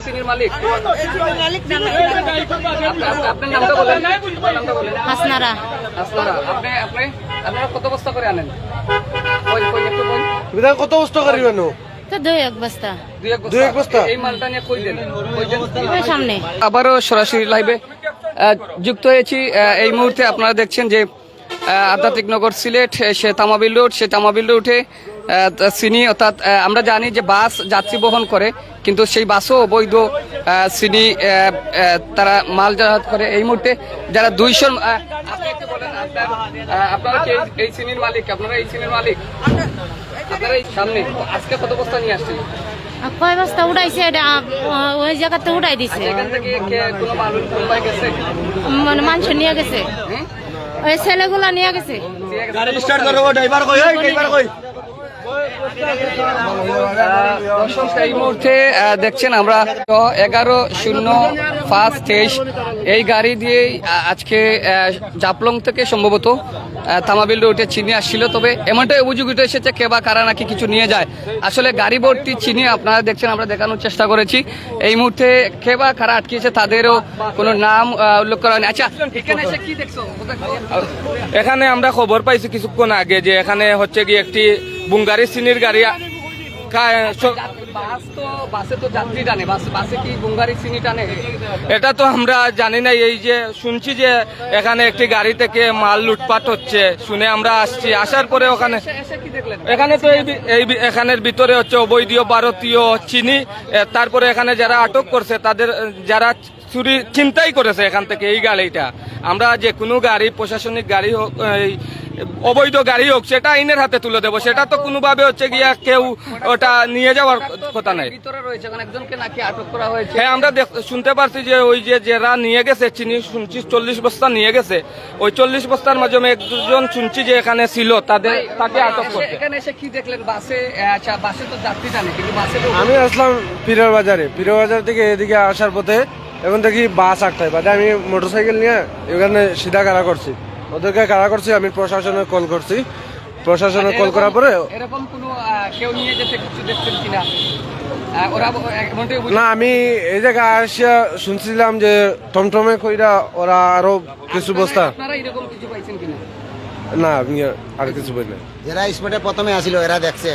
সিনির মালিক। আপনার নামটা বলেন। নামটা বলেন। হাসনারা। আপনারা আপনি আপনি আপনারা কত বস্তা করে আনেন? কই কই একটু বল বিধান কত বস্তা করি কেন তো দুই এক বস্তা। দুই এক দুই এক বস্তা? এই মালটা নিয়ে কই দেন? কই দেন? ওই সামনে। আবারও সরাসরি লাইভে আহ, যুক্ত হয়েছি। আহ, এই মুহূর্তে আপনারা দেখছেন যে আহ, আধ্যাত্মিক নগর সিলেট সে তামাবিল রোড সে তামাবিল রোডে সিনি অর্থাৎ আমরা জানি যে বাস যাত্রী বহন করে কিন্তু সেই বাসও অবৈধ আহ, তারা মাল যাতায়াত করে। এই মুহূর্তে যারা দুইশো আপনি একটু বলেন আপনার আহ, আপনারা এই- এই মালিক? আপনারা এই সিনির মালিক? আপনারা এই সামনে আজকে কত বস্তা নিয়ে আসছেন? কয় বস্তা উড়াইছে এটা? ওই জায়গাতে উড়াই দিছে। এখান থেকে কে কোনো মাল মুম্বাই গেছে? মানে মানুষ নিয়ে গেছে? ওই ছেলেগুলা নিয়ে গেছে? গাড়ি স্টার্ট করো ড্রাইভার কই? ড্রাইভার কই? দর্শক, এই মুহূর্তে দেখছেন আমরা এগারো শূন্য পাঁচ তেইশ। এই গাড়ি দিয়ে আজকে জাপলং থেকে সম্ভবত তামাবিল রোডে চিনি আসছিল। তবে এমনটাই অভিযোগ উঠে এসেছে, কে বা কারা নাকি কিছু নিয়ে যায়। আসলে গাড়ি ভর্তি চিনি আপনারা দেখছেন, আমরা দেখানোর চেষ্টা করেছি। এই মুহূর্তে কে বা কারা আটকিয়েছে তাদেরও কোনো নাম উল্লেখ করা হয়নি। আচ্ছা এখানে এখানে আমরা খবর পাইছি কিছুক্ষণ আগে যে এখানে হচ্ছে কি একটি বুঙ্গারি সিনির গাড়ি বাস তো বাসে তো যাত্রী টানে বাস বাসে কি বুঙ্গারি চিনি টানে? এটা তো আমরা জানি না এই যে শুনছি যে এখানে একটি গাড়ি থেকে মাল লুটপাট হচ্ছে শুনে আমরা আসছি আসার পরে ওখানে এখানে তো এই এখানের ভিতরে হচ্ছে অবৈধ ভারতীয় চিনি তারপরে এখানে যারা আটক করছে তাদের যারা চুরি চিন্তাই করেছে এখান থেকে এই গাড়িটা। আমরা যে কোনো গাড়ি প্রশাসনিক গাড়ি হোক অবৈধ গাড়ি হোক সেটা আইনের হাতে তুলে দেবো। সেটা তো কোনোভাবে হচ্ছে গিয়া কেউ ওটা নিয়ে যাওয়ার কথা নাই। ভিতরে রয়েছে কারণ একজনকে নাকি আটক করা হয়েছে। হ্যাঁ আমরা শুনতে পারছি যে ওই যে যারা নিয়ে গেছে চিনি শুনছি চল্লিশ বস্তা নিয়ে গেছে। ওই চল্লিশ বস্তার মাধ্যমে একজন শুনছি যে এখানে ছিল তাদের তাকে আটক করছে। এখানে এসে কি দেখলেন? বাসে আচ্ছা বাসে তো যাত্রী টানে কিন্তু বাসে আমি আসলাম পীরের বাজারে। পীরের বাজার থেকে এদিকে আসার পথে এখন দেখি বাস আটটায় বাদে আমি মোটরসাইকেল নিয়ে এখানে সিধা কারা করছি। ওদেরকে কারা করছি? আমি প্রশাসনে কল করছি। প্রশাসনে কল করার পরে এরকম কোনো কেউ নিয়ে যেতে কিছু দেখছেন কিনা? না আমি এই জায়গায় আসিয়া শুনছিলাম যে টমটমে কইরা ওরা আরও কিছু বস্তা আপনারা এরকম কিছু পাইছেন কিনা? না আমি আর কিছু বলি না। যারা স্পটে প্রথমে আসিল এরা দেখছে।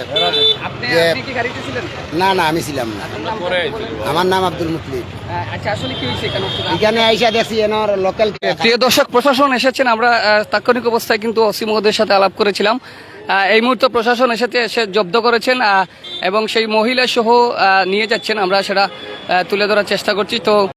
না না আমি ছিলাম না। আমার নাম আব্দুল মুতলিব। আচ্ছা আসলে এখানে এখানে আইসা দেখছি এনার লোকাল প্রিয় দর্শক প্রশাসন এসেছেন। আমরা তাৎক্ষণিক অবস্থায় কিন্তু মহোদয়ের সাথে আলাপ করেছিলাম। এই মুহূর্তে প্রশাসন এসেছে এসে জব্দ করেছেন এবং সেই মহিলা সহ নিয়ে যাচ্ছেন। আমরা সেটা তুলে ধরার চেষ্টা করছি। তো